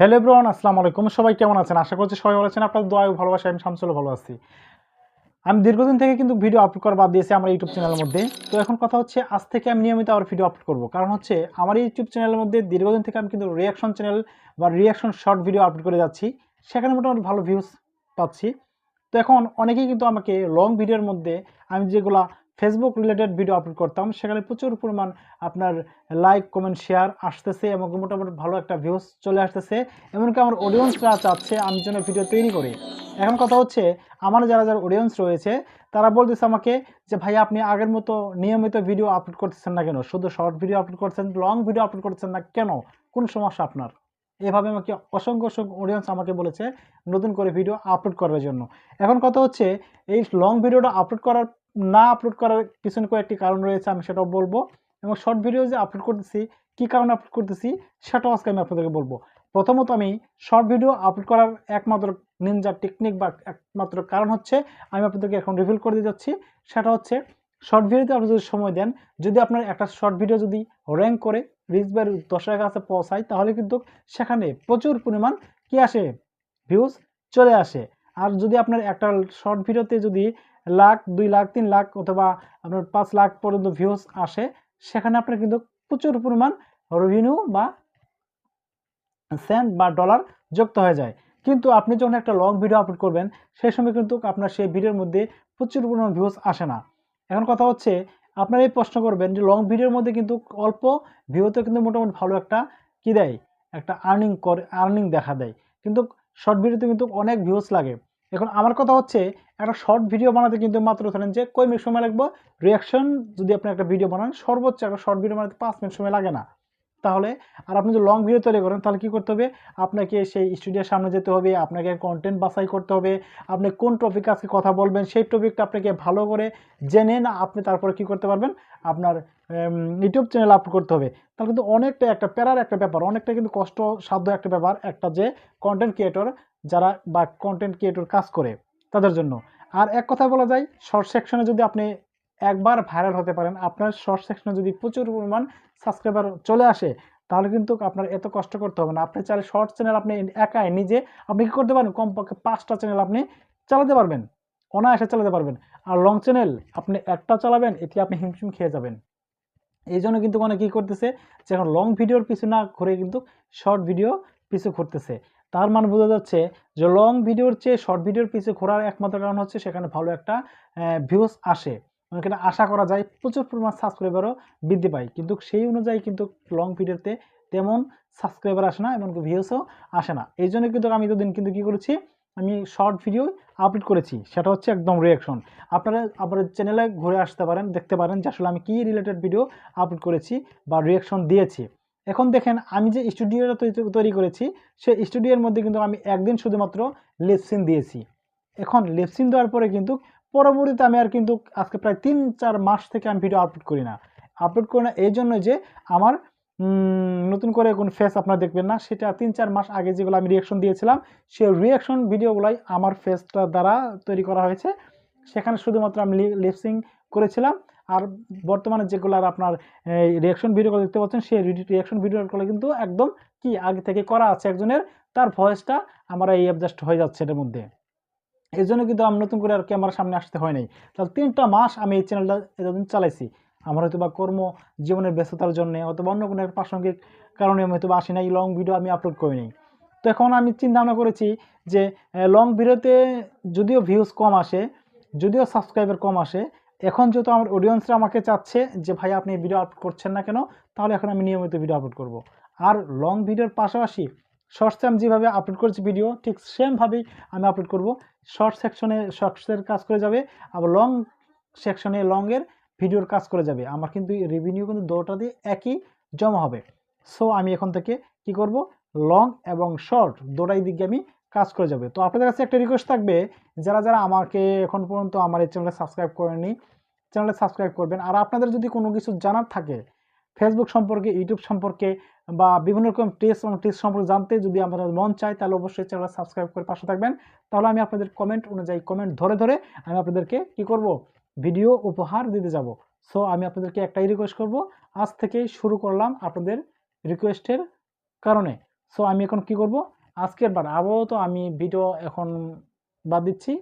Hello ব্রন আসসালামু আলাইকুম। সবাই কেমন আছেন? আশা করছি সবাই ভালো আছেন। আপনাদের দোয়া ভালোবাসা, আমি শামসুল ভালো আছি। আমি দীর্ঘদিন থেকে কিন্তু ভিডিও আপলোড করা বাদ দিয়েছি আমার ইউটিউব চ্যানেলের মধ্যে। তো এখন কথা হচ্ছে, আজ থেকে আমি নিয়মিত আবার ভিডিও আপলোড করব। কারণ হচ্ছে, আমার ইউটিউব চ্যানেলের মধ্যে দীর্ঘদিন থেকে আমি কিন্তু রিয়াকশন চ্যানেল বা রিয়াকশন শর্ট ভিডিও আপলোড করে যাচ্ছি। সেখানে মোটামুটি ভালো ভিউজ পাচ্ছি। তো এখন অনেকেই কিন্তু আমাকে লং ভিডিওর মধ্যে আমি যেগুলা ফেসবুক রিলেটেড ভিডিও আপলোড করতাম। সেখানে প্রচুর পরিমাণ আপনার লাইক কমেন্ট শেয়ার আসতেছে এবং মোটামুটি ভালো একটা ভিউজ চলে আসতেছে। এমনকি আমার অডিয়েন্সরা চাচ্ছে, আমি যেন ভিডিও তৈরি করি। এখন কথা হচ্ছে, আমার যারা যারা অডিয়েন্স রয়েছে, তারা বলতেছে আমাকে যে, ভাই, আপনি আগের মতো নিয়মিত ভিডিও আপলোড করতেছেন না কেন? শুধু শর্ট ভিডিও আপলোড করছেন লং ভিডিও আপলোড করছেন না কেন? কোন সমস্যা আপনার? এভাবে আমাকে অসংখ্য অসংখ্য অডিয়েন্স আমাকে বলেছে, নতুন করে ভিডিও আপলোড করার জন্য। এখন কথা হচ্ছে, এই লং ভিডিওটা আপলোড করার না আপলোড করার পিছনে কয়েকটি কারণ রয়েছে, আমি সেটাও বলব। এবং শর্ট ভিডিও যে আপলোড করতেছি, কী কারণে আপলোড করতেছি, সেটাও আজকে আমি আপনাদেরকে বলব। প্রথমত আমি শর্ট ভিডিও আপলোড করার একমাত্র নিনজা টেকনিক বা একমাত্র কারণ হচ্ছে, আমি আপনাদেরকে এখন রিভিল করে দিয়ে যাচ্ছি। সেটা হচ্ছে শর্ট ভিডিওতে আপনি যদি সময় দেন, যদি আপনার একটা শর্ট ভিডিও যদি র্যাঙ্ক করে রিচ বাই দশের কাছে পৌঁছায়, তাহলে কিন্তু সেখানে প্রচুর পরিমাণ কি আসে? ভিউজ চলে আসে। আর যদি আপনার একটা শর্ট ভিডিওতে যদি লাখ, দুই লাখ, তিন লাখ অথবা আপনার পাঁচ লাখ পর্যন্ত ভিউজ আসে, সেখানে আপনার কিন্তু প্রচুর পরিমাণ রেভিনিউ বা সেন্ট বা ডলার যুক্ত হয়ে যায়। কিন্তু আপনি যখন একটা লং ভিডিও আপলোড করবেন, সেই সময় কিন্তু আপনার সেই ভিডিওর মধ্যে প্রচুর পরিমাণ ভিউজ আসে না। এখন কথা হচ্ছে, আপনারা এই প্রশ্ন করবেন যে লং ভিডিওর মধ্যে কিন্তু অল্প ভিউতে কিন্তু মোটামুটি ভালো একটা কী দেয়? একটা আর্নিং করে আর্নিং দেখা দেয়। কিন্তু শর্ট ভিডিওতে কিন্তু অনেক ভিউজ লাগে। এখন আমার কথা হচ্ছে, একটা শর্ট ভিডিও বানাতে কিন্তু মাত্র ধরেন যে কয় মিনিট সময় লাগবে? রিয়াকশন যদি আপনি একটা ভিডিও বানান, সর্বোচ্চ একটা শর্ট ভিডিও বানাতে পাঁচ মিনিট সময় লাগে না। তাহলে আর আপনি যদি লং ভিডিও তৈরি করেন, তাহলে কী করতে হবে? আপনাকে সেই স্টুডিওর সামনে যেতে হবে, আপনাকে কন্টেন্ট বাছাই করতে হবে, আপনি কোন টপিক আজকে কথা বলবেন, সেই টপিকটা আপনাকে ভালো করে জেনে না আপনি তারপরে কি করতে পারবেন? আপনার ইউটিউব চ্যানেল আপলোড করতে হবে। তাহলে কিন্তু অনেকটা একটা প্যারার একটা ব্যাপার, অনেকটা কিন্তু কষ্ট সাধ্য একটা ব্যাপার, একটা যে কন্টেন্ট ক্রিয়েটর যারা বা কন্টেন্ট ক্রিয়েটর কাজ করে, তাদের জন্য। আর এক কথা বলা যায় শর্ট সেকশনে যদি আপনি একবার ভাইরাল হতে পারেন। আপনার শর্ট সেকশনে যদি প্রচুর পরিমাণ সাবস্ক্রাইবার চলে আসে, তাহলে কিন্তু আপনার এত কষ্ট করতে হবে না। আপনি চাইলে শর্ট চ্যানেল আপনি একাই নিজে, আপনি কী করতে পারেন? কমপক্ষে পাঁচটা চ্যানেল আপনি চালাতে পারবেন। অনায়াসে চালাতে পারবেন। আর লং চ্যানেল আপনি একটা চালাবেন, এতে আপনি হিমশিম খেয়ে যাবেন। এই জন্য কিন্তু অনেকে কী করতেছে যে এখন লং ভিডিওর পিছু না ঘুরে কিন্তু শর্ট ভিডিও পিছু ঘুরতেছে। তার মানে বোঝা যাচ্ছে যে লং ভিডিওর চেয়ে শর্ট ভিডিওর পিছু ঘোরার একমাত্র কারণ হচ্ছে সেখানে ভালো একটা ভিউজ আসে। এখানে আশা করা যায় প্রচুর পরিমাণ সাবস্ক্রাইবারও বৃদ্ধি পায়। কিন্তু সেই অনুযায়ী কিন্তু লং ভিডিওতে তেমন সাবস্ক্রাইবার আসে না, এমনকি ভিউসও আসে না। এই জন্য কিন্তু আমি দুদিন কিন্তু কী করেছি, আমি শর্ট ভিডিও আপলোড করেছি। সেটা হচ্ছে একদম রিয়াকশন আপনারা আপনার চ্যানেলে ঘুরে আসতে পারেন, দেখতে পারেন যে আসলে আমি কী রিলেটেড ভিডিও আপলোড করেছি বা রিয়াকশন দিয়েছি। এখন দেখেন, আমি যে স্টুডিওটা তৈরি করেছি সেই স্টুডিওর মধ্যে কিন্তু আমি একদিন শুধুমাত্র লিপসিন দিয়েছি। এখন লিপসিন দেওয়ার পরে কিন্তু পরবর্তীতে আমি আর কিন্তু আজকে প্রায় তিন, চার মাস থেকে আমি ভিডিও আপলোড করি না। আপলোড করি না, এই জন্য যে আমার নতুন করে কোন ফেস আপনারা দেখবেন না, সেটা তিন, চার মাস আগে যেগুলো আমি রিয়াকশন দিয়েছিলাম, সেই রিয়াকশন ভিডিওগুলাই আমার ফেসটা দ্বারা তৈরি করা হয়েছে। সেখানে শুধুমাত্র আমি লিপসিং করেছিলাম, আর বর্তমানে যেগুলো আর আপনার রিয়াকশন ভিডিওগুলো দেখতে পাচ্ছেন, সেই রিয়াকশন ভিডিওগুলো কিন্তু একদম কি আগে থেকে করা আছে একজনের, তার ভয়েসটা আমার এই অ্যাডজাস্ট হয়ে যাচ্ছে এটার মধ্যে। এই জন্য কিন্তু আমি নতুন করে আর ক্যামেরার সামনে আসতে হয় নাই। তাহলে তিনটা মাস আমি এই চ্যানেলটা এতদিন চালাইছি। আমার হয়তো বা কর্ম জীবনের ব্যস্ততার জন্য অথবা অন্য কোনো প্রাসঙ্গিক কারণে আমি হয়তো আসি নাই লং ভিডিও আমি আপলোড করি নাই। তো এখন আমি চিন্তা ভাবনা করেছি যে লং ভিডিওতে যদিও ভিউজ কম আসে, যদিও সাবস্ক্রাইবার কম আসে, এখন যেহেতু আমার অডিয়েন্সরা আমাকে চাচ্ছে যে, ভাই, আপনি ভিডিও আপলোড করছেন না কেন? তাহলে এখন আমি নিয়মিত ভিডিও আপলোড করব। আর লং ভিডিওর পাশাপাশি শর্টসে আমি যেভাবে আপলোড করেছি ভিডিও ঠিক সেমভাবেই আমি আপলোড করব। শর্ট সেকশনে শর্টসের কাজ করে যাবে, আবার লং সেকশনে লংয়ের ভিডিওর কাজ করে যাবে। আমার কিন্তু রেভিনিউ কিন্তু দুটো দিয়ে একই জমা হবে। সো আমি এখন থেকে কি করব? লং এবং শর্ট দুটাই দিকে আমি কাজ করে যাবে। তো আপনাদের কাছে একটা রিকোয়েস্ট থাকবে, যারা যারা আমাকে এখন পর্যন্ত আমার এই চ্যানেলে সাবস্ক্রাইব করেনি চ্যানেলে সাবস্ক্রাইব করবেন। আর আপনাদের যদি কোনো কিছু জানার থাকে ফেসবুক সম্পর্কে ইউটিউব সম্পর্কে বা বিভিন্ন রকম টেস্ট এবং টেস্ট সম্পর্কে জানতে যদি আপনাদের মন চায়, তাহলে অবশ্যই চ্যানেল সাবস্ক্রাইব করে পাশে থাকবেন। তাহলে আমি আপনাদের কমেন্ট অনুযায়ী কমেন্ট ধরে ধরে আমি আপনাদেরকে কি করব? ভিডিও উপহার দিতে যাব। সো আমি আপনাদেরকে একটাই রিকোয়েস্ট করব। আজ থেকেই শুরু করলাম আপনাদের রিকোয়েস্টের কারণে। সো আমি এখন কি করব? আজকের বার আপাতত আমি ভিডিও এখন বাদ দিচ্ছি।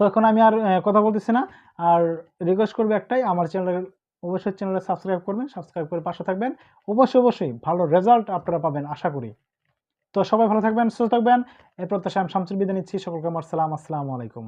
সো এখন আমি আর কথা বলতেছি না। আর রিকোয়েস্ট করব একটাই, আমার চ্যানেলের অবশ্যই চ্যানেলে সাবস্ক্রাইব করবেন সাবস্ক্রাইব করে পাশে থাকবেন। অবশ্যই অবশ্যই ভালো রেজাল্ট আপনারা পাবেন, আশা করি। তো সবাই ভালো থাকবেন, সুস্থ থাকবেন। এরপর তো শামসুর বিদায় নিচ্ছি। সকলকে আমার সালাম, আসসালামু আলাইকুম।